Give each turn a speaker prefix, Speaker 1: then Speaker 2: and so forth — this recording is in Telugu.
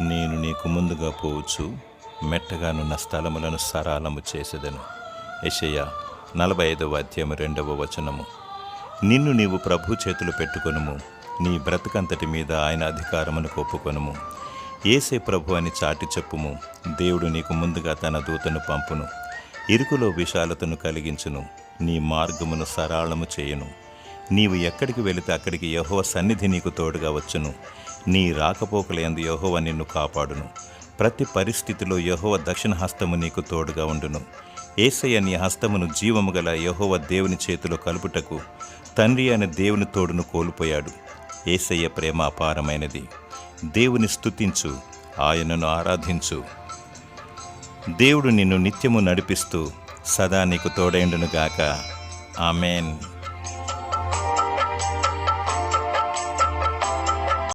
Speaker 1: నేను నీకు ముందుగా పోవచ్చు మెట్టగానున్న స్థలములను సరాలము చేసేదను. యషయ నలభై ఐదవ అధ్యాయం రెండవ వచనము. నిన్ను నీవు ప్రభు చేతులు పెట్టుకొనుము నీ బ్రతకంతటి మీద ఆయన అధికారమును ఒప్పుకొనుము ఏసే ప్రభు అని చాటి చెప్పుము దేవుడు నీకు ముందుగా తన దూతను పంపును. ఇరుకులో విశాలతను కలిగించును నీ మార్గమును సరాళము చేయును. నీవు ఎక్కడికి వెళితే అక్కడికి యహోవ సన్నిధి నీకు తోడుగా వచ్చును. నీ రాకపోకలందు యహోవ నిన్ను కాపాడును. ప్రతి పరిస్థితిలో యహోవ దక్షిణ హస్తము నీకు తోడుగా ఉండును. ఏసయ్య నీ హస్తమును జీవము గల యహోవ దేవుని చేతిలో కలుపుటకు తండ్రి అనే దేవుని తోడును కోల్పోయాడు. ఏసయ్య ప్రేమ అపారమైనది. దేవుని స్తుతించు ఆయనను ఆరాధించు. దేవుడు నిన్ను నిత్యము నడిపిస్తూ సదా నీకు తోడైండునుగాక. ఆమెన్.